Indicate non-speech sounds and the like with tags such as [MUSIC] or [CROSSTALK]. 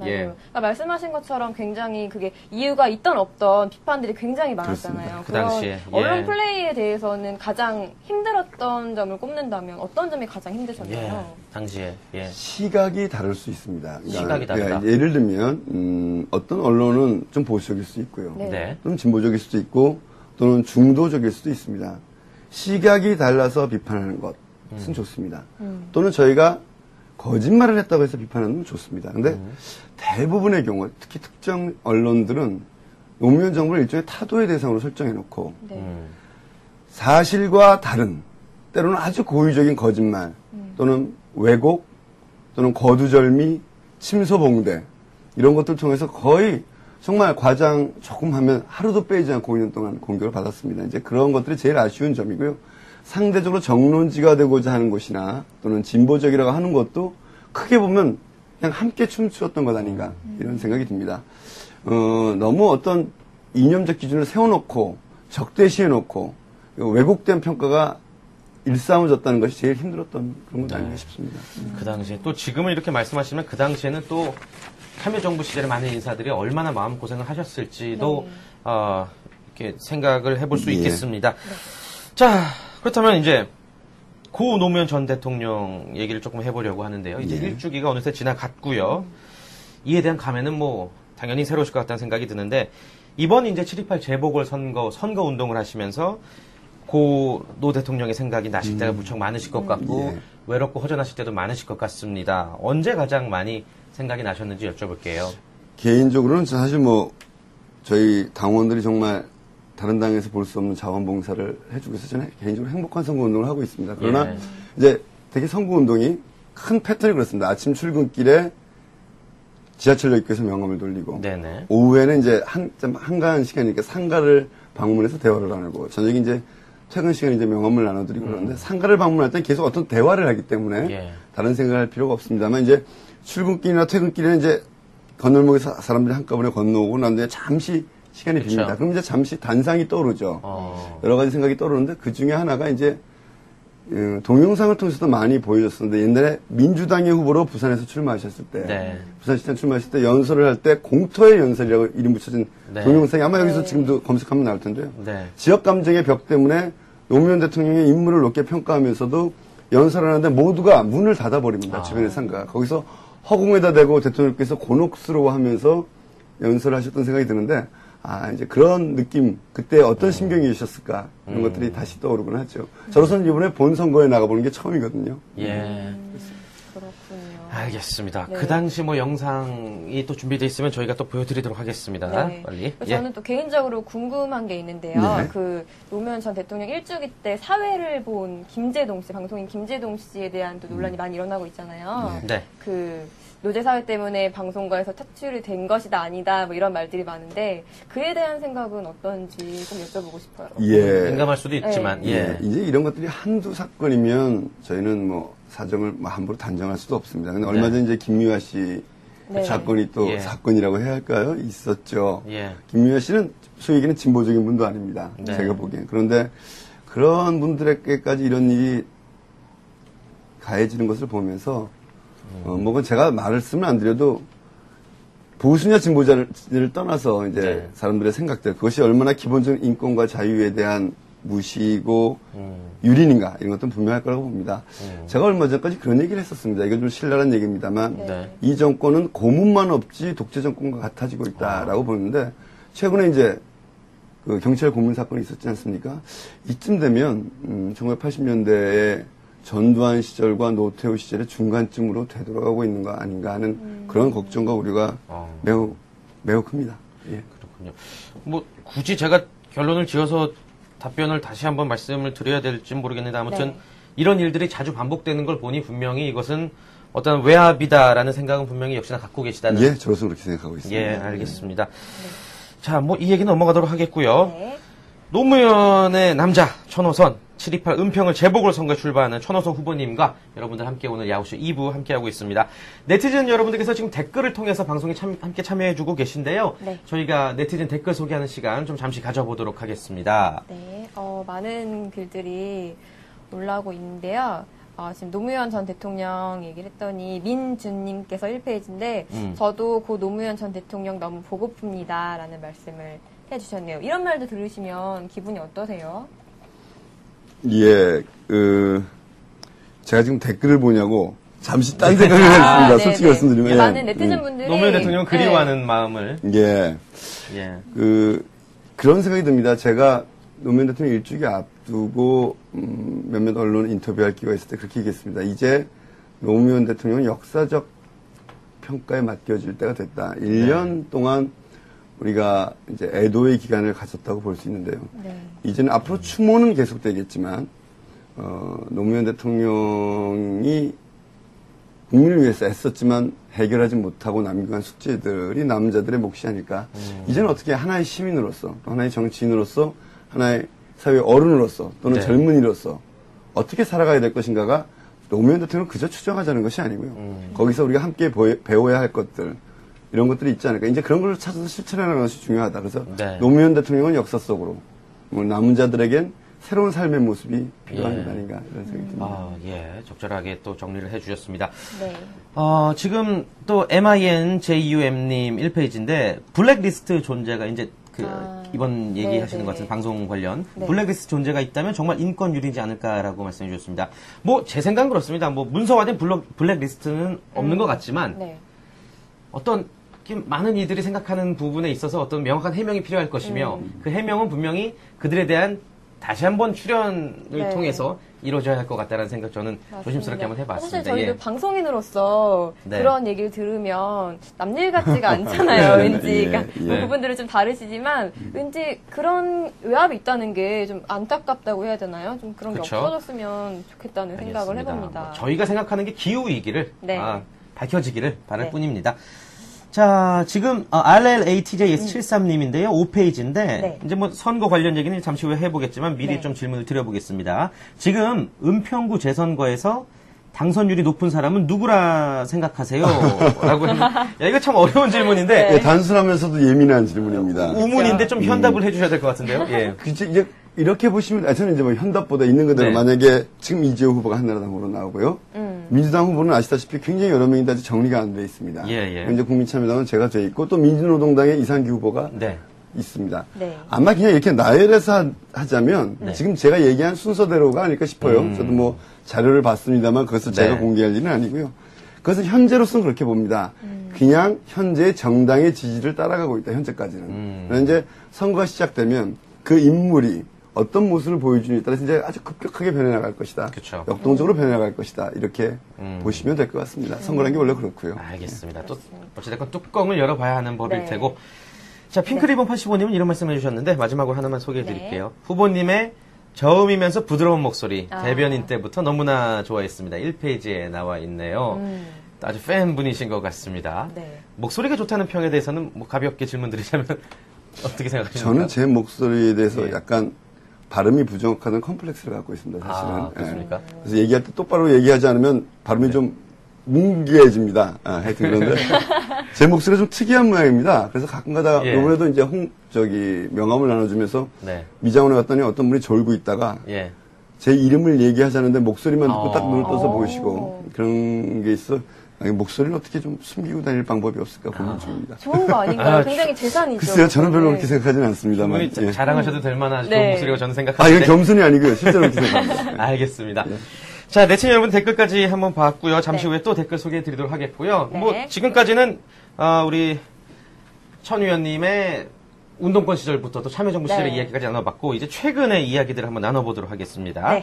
예. 그러니까 말씀하신 것처럼 굉장히 그게 이유가 있던 없던 비판들이 굉장히 많았잖아요. 그렇습니다. 그 당시에. 언론 예. 플레이에 대해서는 가장 힘들었던 점을 꼽는다면 어떤 점이 가장 예. 힘드셨나요? 당시에. 예. 시각이 다를 수 있습니다. 시각이 다르다. 예를 들면 음, 어떤 언론은 좀 보수적일 수도 있고요. 네. 네. 또는 진보적일 수도 있고 또는 중도적일 수도 있습니다. 시각이 달라서 비판하는 것은 음. 좋습니다. 음. 또는 저희가 거짓말을 했다고 해서 비판하는 건 좋습니다. 근데 음. 대부분의 경우, 특히 특정 언론들은 노무현 정부를 일종의 타도의 대상으로 설정해놓고 네. 음. 사실과 다른 때로는 아주 고의적인 거짓말 또는 왜곡 또는 거두절미 침소봉대 이런 것들 통해서 거의 정말 과장 조금 하면 하루도 빼지 않고 5년 동안 공격을 받았습니다. 이제 그런 것들이 제일 아쉬운 점이고요. 상대적으로 정론지가 되고자 하는 곳이나 또는 진보적이라고 하는 것도 크게 보면 그냥 함께 춤추었던 것 아닌가 이런 생각이 듭니다. 어, 너무 어떤 이념적 기준을 세워놓고 적대시해놓고 왜곡된 평가가 일삼아졌다는 것이 제일 힘들었던 그런 것 아닌가 싶습니다. 그 당시에 또 지금은 이렇게 말씀하시면 그 당시에는 또 참여정부 시절에 많은 인사들이 얼마나 마음고생을 하셨을지도 네. 어, 이렇게 생각을 해볼 수 예. 있겠습니다. 자, 그렇다면 이제 고 노무현 전 대통령 얘기를 조금 해보려고 하는데요. 이제 예. 일주기가 어느새 지나갔고요. 이에 대한 감회는 뭐 당연히 새로우실 것 같다는 생각이 드는데 이번 이제 7.28 재보궐 선거 선거 운동을 하시면서 고 노 대통령의 생각이 나실 때가 무척 많으실 것 같고 예. 외롭고 허전하실 때도 많으실 것 같습니다. 언제 가장 많이 생각이 나셨는지 여쭤볼게요. 개인적으로는 사실 뭐 저희 당원들이 정말 다른 당에서 볼 수 없는 자원봉사를 해주고 있어서 저는 개인적으로 행복한 선거운동을 하고 있습니다. 그러나 예. 이제 되게 선거운동이 큰 패턴이 그렇습니다. 아침 출근길에 지하철역에서 명함을 돌리고 네네. 오후에는 이제 한, 좀 한가한 시간이니까 상가를 방문해서 대화를 나누고 저녁에 이제 퇴근 시간에 이제 명함을 나눠드리고 그러는데 상가를 방문할 때 계속 어떤 대화를 하기 때문에 음. 예. 다른 생각을 할 필요가 없습니다만 이제 출근길이나 퇴근길에는 이제 건널목에서 사람들이 한꺼번에 건너오고 난 뒤에 잠시 시간이 그쵸. 빕니다. 그럼 이제 잠시 단상이 떠오르죠. 어. 여러 가지 생각이 떠오르는데 그 중에 하나가 이제 어, 동영상을 통해서도 많이 보여줬었는데 옛날에 민주당의 후보로 부산에서 출마하셨을 때 네. 부산시장 출마하실 때 연설을 할 때 공터의 연설이라고 이름 붙여진 네. 동영상이 아마 여기서 네. 지금도 검색하면 나올 텐데요. 네. 지역 감정의 벽 때문에 노무현 대통령의 인물을 높게 평가하면서도 연설을 하는데 모두가 문을 닫아버립니다. 아. 주변의 상가. 거기서 허공에다 대고 대통령께서 곤혹스러워하면서 연설을 하셨던 생각이 드는데 아 이제 그런 느낌 그때 어떤 심경이셨을까 이런 음. 것들이 다시 떠오르곤 하죠. 저로서는 이번에 본 선거에 나가보는 게 처음이거든요. 예. 알겠습니다. 네. 그 당시 뭐 영상이 또 준비되어 있으면 저희가 또 보여드리도록 하겠습니다. 네. 빨리. 예. 저는 또 개인적으로 궁금한 게 있는데요. 네. 그 노무현 전 대통령 일주기 때 사회를 본 김재동 씨, 방송인 김재동 씨에 대한 또 논란이 많이 일어나고 있잖아요. 네. 그 노제 사회 때문에 방송가에서 퇴출이 된 것이다 아니다 뭐 이런 말들이 많은데 그에 대한 생각은 어떤지 좀 여쭤보고 싶어요. 예. 민감할 수도 있지만, 예. 예, 이제 이런 것들이 한두 사건이면 저희는 뭐 사정을 뭐 함부로 단정할 수도 없습니다. 근데 얼마 네. 전에 이제 김미화 씨 네. 사건이 또 예. 사건이라고 해야 할까요? 있었죠. 예. 김미화 씨는 소위 얘기는 진보적인 분도 아닙니다. 네. 제가 보기엔. 그런데 그런 분들에게까지 이런 일이 가해지는 것을 보면서 어, 뭐 그건 제가 말을 쓰면 안 드려도 보수냐 진보자를 떠나서 이제 네. 사람들의 생각들 그것이 얼마나 기본적인 인권과 자유에 대한 무시고 음. 유린인가 이런 것들은 분명할 거라고 봅니다. 음. 제가 얼마 전까지 그런 얘기를 했었습니다. 이건 좀 신랄한 얘기입니다만 네. 이 정권은 고문만 없지 독재 정권과 같아지고 있다라고 보는데 최근에 이제 그 경찰 고문 사건이 있었지 않습니까? 이쯤 되면 음, 1980년대에 전두환 시절과 노태우 시절의 중간쯤으로 되돌아가고 있는 거 아닌가 하는 그런 걱정과 우려가 어. 매우 매우 큽니다. 예. 그렇군요. 뭐 굳이 제가 결론을 지어서 답변을 다시 한번 말씀을 드려야 될지 모르겠는데 아무튼 네. 이런 일들이 자주 반복되는 걸 보니 분명히 이것은 어떤 외압이다라는 생각은 분명히 역시나 갖고 계시다는 예, 저로서 그렇게 생각하고 있습니다. 예, 알겠습니다. 자, 뭐 이 얘기 넘어가도록 하겠고요. 네. 노무현의 남자 천호선 728 은평을 재보궐 선거에 출마하는 천호선 후보님과 여러분들 함께 오늘 야후쇼 2부 함께하고 있습니다. 네티즌 여러분들께서 지금 댓글을 통해서 방송에 참- 함께 참여해주고 계신데요. 네. 저희가 네티즌 댓글 소개하는 시간 좀 잠시 가져보도록 하겠습니다. 네, 어, 많은 글들이 올라오고 있는데요. 아, 지금 노무현 전 대통령 얘기를 했더니 민준님께서 1페이지인데 음. 저도 고 노무현 전 대통령 너무 보고픕니다라는 말씀을 해주셨네요. 이런 말도 들으시면 기분이 어떠세요? 예, 그, 제가 지금 댓글을 보냐고 잠시 딴 생각을 했습니다. 네, 솔직히 네. 말씀드리면. 많은 예. 네티즌 분들이 노무현 대통령 네. 그리워하는 마음을 예. 예. 그, 그런 생각이 듭니다. 제가 노무현 대통령 일주기 앞두고, 음, 몇몇 언론 인터뷰할 기회가 있을 때 그렇게 얘기했습니다. 이제 노무현 대통령은 역사적 평가에 맡겨질 때가 됐다. 1년 동안 우리가 이제 애도의 기간을 가졌다고 볼 수 있는데요. 네. 이제는 앞으로 추모는 계속되겠지만, 어, 노무현 대통령이 국민을 위해서 애썼지만 해결하지 못하고 남겨간 숙제들이 남자들의 몫이 아닐까. 이제는 어떻게 하나의 시민으로서, 또 하나의 정치인으로서, 하나의 사회 어른으로서, 또는 네. 젊은이로서 어떻게 살아가야 될 것인가가 노무현 대통령은 그저 추정하자는 것이 아니고요. 거기서 우리가 함께 보여- 배워야 할 것들, 이런 것들이 있지 않을까. 이제 그런 걸 찾아서 실천하는 것이 중요하다. 그래서 네. 노무현 대통령은 역사 속으로 뭐 남은 자들에겐 새로운 삶의 모습이 필요한 예. 것 아닌가 이런 생각이 듭니다. 아, 예. 적절하게 또 정리를 해주셨습니다. 네. 어, 지금 또 MINJUM님 1페이지인데, 블랙리스트 존재가 이제 그, 아, 이번 네, 얘기하시는 네. 것 같은 방송 관련, 네. 블랙리스트 존재가 있다면 정말 인권유리지 않을까라고 말씀해 주셨습니다. 뭐, 제 생각은 그렇습니다. 뭐, 문서화된 블록, 블랙리스트는 없는 것 같지만, 네. 어떤 많은 이들이 생각하는 부분에 있어서 어떤 명확한 해명이 필요할 것이며 음. 그 해명은 분명히 그들에 대한 다시 한번 출연을 네. 통해서 이루어져야 할 것 같다는 생각 저는 맞습니다. 조심스럽게 한번 해봤습니다. 사실 저희도 예. 방송인으로서 네. 그런 얘기를 들으면 남일 같지가 [LAUGHS] 않잖아요. 네, 왠지 예, 그러니까 예. 그 부분들은 좀 다르시지만 왠지 그런 외압이 있다는 게 좀 안타깝다고 해야 되나요? 좀 그런 게 그쵸. 없어졌으면 좋겠다는 생각을 알겠습니다. 해봅니다. 뭐 저희가 생각하는 게 기후 위기를 네. 아, 밝혀지기를 바랄 네. 뿐입니다. 자, 지금 어, RLATJS73님인데요. 5페이지인데 네. 이제 뭐 선거 관련 얘기는 잠시 후에 해보겠지만 미리 네. 좀 질문을 드려보겠습니다. 지금 은평구 재선거에서 당선율이 높은 사람은 누구라 생각하세요? [LAUGHS] 라고 했는데, 야, 이거 참 어려운 질문인데 네. 예, 단순하면서도 예민한 질문입니다. 우문인데 좀 현답을 해주셔야 될 것 같은데요. 예. 그 이제, 이제 이렇게 보시면 아, 저는 이제 뭐 현답보다 있는 그대로 네. 만약에 지금 이재호 후보가 한나라당 후보로 나오고요. 음. 민주당 후보는 아시다시피 굉장히 여러 명인데 아직 정리가 안 돼 있습니다. 예, 예. 현재 국민참여당은 제가 돼 있고 또 민주노동당의 이상기 후보가 네. 있습니다. 네. 아마 그냥 이렇게 나열해서 하- 하자면 네. 지금 제가 얘기한 순서대로가 아닐까 싶어요. 음. 저도 뭐 자료를 봤습니다만 그것을 제가 네. 공개할 일은 아니고요. 그것은 현재로서는 그렇게 봅니다. 그냥 현재 정당의 지지를 따라가고 있다. 현재까지는. 음. 그러나 이제 선거가 시작되면 그 인물이 어떤 모습을 보여주느냐에 따라서 이제 아주 급격하게 변해나갈 것이다. 그쵸. 역동적으로 변해나갈 것이다. 이렇게 음. 보시면 될 것 같습니다. 선거라는 게 원래 그렇고요. 알겠습니다. 또 어찌됐건 뚜껑을 열어봐야 하는 법일 네. 테고. 자, 핑크리본 85님은 이런 말씀을 해주셨는데 마지막으로 하나만 소개해 드릴게요. 후보님의 저음이면서 부드러운 목소리 아. 대변인 때부터 너무나 좋아했습니다. 1페이지에 나와 있네요. 음. 아주 팬분이신 것 같습니다. 네. 목소리가 좋다는 평에 대해서는 뭐 가볍게 질문 드리자면 [LAUGHS] 어떻게 생각하십니까? 저는 제 목소리에 대해서 예. 약간 발음이 부정확하는 컴플렉스를 갖고 있습니다. 사실은. 아, 그렇습니까? 예. 그래서 얘기할 때 똑바로 얘기하지 않으면 발음이 좀 뭉개집니다. 아, 하여튼 그런데 [LAUGHS] 제 목소리가 좀 특이한 모양입니다. 그래서 가끔가다 예. 이번에도 이제 홍 저기 명함을 나눠주면서 네. 미장원에 갔더니 어떤 분이 졸고 있다가 예. 제 이름을 얘기하자는데 목소리만 듣고 아. 딱 눈을 떠서 오. 보시고 그런 게 있어. 목소리를 어떻게 좀 숨기고 다닐 방법이 없을까 고민 중입니다. 좋은 거 아닌가요? 아, 굉장히 재산이죠. 글쎄요, 저는 별로 네. 그렇게 생각하지는 않습니다만. 예. 자랑하셔도 될 만한 좋은 네. 목소리가 저는 아, 생각하는데. 이건 겸손이 아니고요. 실제로 그렇게 생각합니다. [LAUGHS] 알겠습니다. 자, 내친 여러분 댓글까지 한번 봤고요. 잠시 네. 후에 또 댓글 소개해 드리도록 하겠고요. 네. 뭐, 지금까지는, 아, 우리, 천 의원님의 운동권 시절부터 또 참여정부 시절의 네. 이야기까지 나눠봤고, 이제 최근의 이야기들을 한번 나눠보도록 하겠습니다. 네.